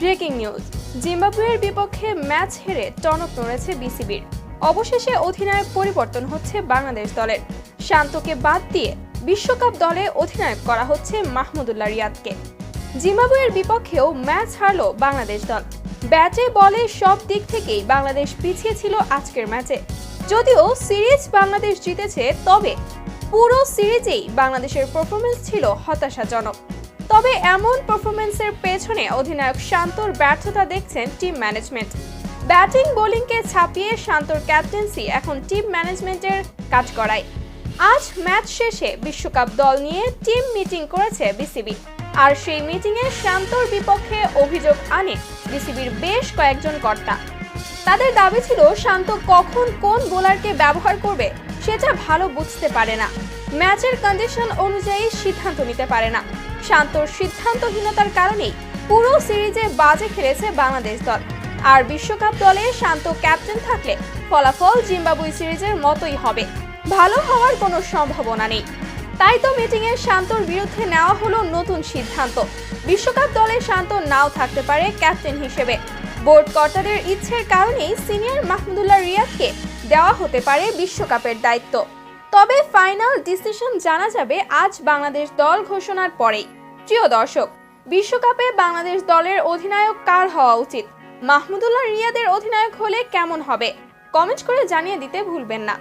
Breaking news. জিম্বাবুয়ের বিপক্ষে match হেরে টনক নড়েছে বিসিবির। অবশেষে অধিনায়ক পরিবর্তন হচ্ছে বাংলাদেশ দলের। শান্তকে বাদ দিয়ে বিশ্বকাপ দলে অধিনায়ক করা হচ্ছে মাহমুদুল্লাহ রিয়াদকে। জিম্বাবুয়ের বিপক্ষেও ম্যাচ হারল বাংলাদেশ দল। ব্যাটে, বলে সব দিক থেকেই বাংলাদেশ পিছিয়ে ছিল আজকের ম্যাচে। যদিও সিরিজ বাংলাদেশ জিতেছে, তবে পুরো সিরিজেই বাংলাদেশের পারফরমেন্স ছিল হতাশাজনক। তবে এমন পারফরমেন্সের পেছনে অধিনায়ক শান্তর ব্যর্থতা দেখছেন টিম ম্যানেজমেন্ট ব্যাটিং বোলিংকে ছাপিয়ে শান্তর ক্যাপ্টেন্সি এখন টিম ম্যানেজমেন্টের কাজ করায় আজ ম্যাচ শেষে বিশ্বকাপ দল নিয়ে টিম মিটিং করেছে বিসিবি আর সেই মিটিংয়ে শান্তর বিপক্ষে অভিযোগ আনে বিসিবির বেশ কয়েকজন কর্তা। তাদের দাবি ছিল, শান্ত কখন কোন বোলারকে ব্যবহার করবে সেটা ভালো বুঝতে পারে না। ম্যাচের কন্ডিশন অনুযায়ী সিদ্ধান্ত নিতে পারে না। শান্তর সিদ্ধান্তহীনতার কারণেই পুরো সিরিজে বাজে খেলেছে বাংলাদেশ দল। আর বিশ্বকাপ দলে শান্ত ক্যাপ্টেন থাকলে ফলাফল জিম্বাবুই সিরিজের মতোই হবে। ভালো হওয়ার কোনো সম্ভাবনা নেই। তাই তো মিটিংয়ে শান্তর বিরুদ্ধে নেওয়া হলো নতুন সিদ্ধান্ত। বিশ্বকাপ দলে শান্ত নাও থাকতে পারে ক্যাপ্টেন হিসেবে। বোর্ড কর্তাদের ইচ্ছের কারণেই সিনিয়র মাহমুদুল্লাহ রিয়াদকে দেওয়া হতে পারে বিশ্বকাপের দায়িত্ব। তবে ফাইনাল ডিসিশন জানা যাবে আজ বাংলাদেশ দল ঘোষণার পরেই। প্রিয় দর্শক, বিশ্বকাপে বাংলাদেশ দলের অধিনায়ক কার হওয়া উচিত? মাহমুদুল্লাহ রিয়াদের অধিনায়ক হলে কেমন হবে? কমেন্ট করে জানিয়ে দিতে ভুলবেন না।